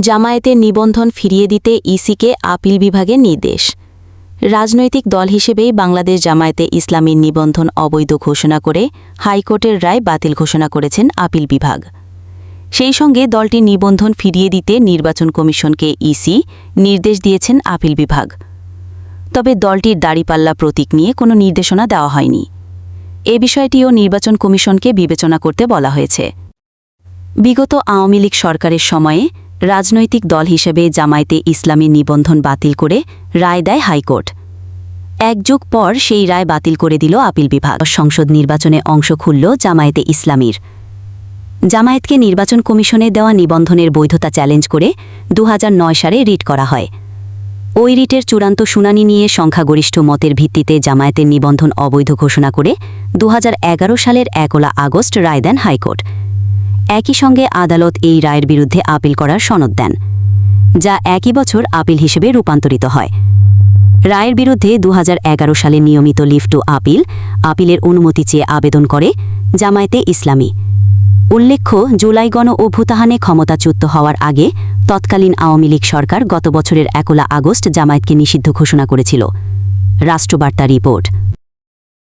জামায়াতের নিবন্ধন ফিরিয়ে দিতে ইসিকে আপিল বিভাগের নির্দেশ। রাজনৈতিক দল হিসেবেই বাংলাদেশ জামায়াতে ইসলামীর নিবন্ধন অবৈধ ঘোষণা করে হাইকোর্টের রায় বাতিল ঘোষণা করেছেন আপিল বিভাগ। সেই সঙ্গে দলটির নিবন্ধন ফিরিয়ে দিতে নির্বাচন কমিশনকে ইসি নির্দেশ দিয়েছেন আপিল বিভাগ। তবে দলটির দাড়িপাল্লা প্রতীক নিয়ে কোনো নির্দেশনা দেওয়া হয়নি। এ বিষয়টিও নির্বাচন কমিশনকে বিবেচনা করতে বলা হয়েছে। বিগত আওয়ামী লীগ সরকারের সময়ে রাজনৈতিক দল হিসেবে জামায়াতে ইসলামী নিবন্ধন বাতিল করে রায় দেয় হাইকোর্ট। এক যুগ পর সেই রায় বাতিল করে দিল আপিল বিভাগ। সংসদ নির্বাচনে অংশ খুলল জামায়াতে ইসলামীর। জামায়াতকে নির্বাচন কমিশনে দেওয়া নিবন্ধনের বৈধতা চ্যালেঞ্জ করে দু হাজার নয় সালে রিট করা হয়। ওই রিটের চূড়ান্ত শুনানি নিয়ে সংখ্যাগরিষ্ঠ মতের ভিত্তিতে জামায়াতের নিবন্ধন অবৈধ ঘোষণা করে দু হাজার এগারো সালের একলা আগস্ট রায় দেন হাইকোর্ট। একই সঙ্গে আদালত এই রায়ের বিরুদ্ধে আপিল করার সনদ দেন, যা একই বছর আপিল হিসেবে রূপান্তরিত হয়। রায়ের বিরুদ্ধে দু হাজার এগারো সালে নিয়মিত লিফ টু আপিল, আপিলের অনুমতি চেয়ে আবেদন করে জামায়াতে ইসলামী। উল্লেখ্য, জুলাই গণ অভ্যুত্থানে ক্ষমতাচ্যুত হওয়ার আগে তৎকালীন আওয়ামী লীগ সরকার গত বছরের একলা আগস্ট জামায়াতকে নিষিদ্ধ ঘোষণা করেছিল। রাষ্ট্রবার্তা রিপোর্ট।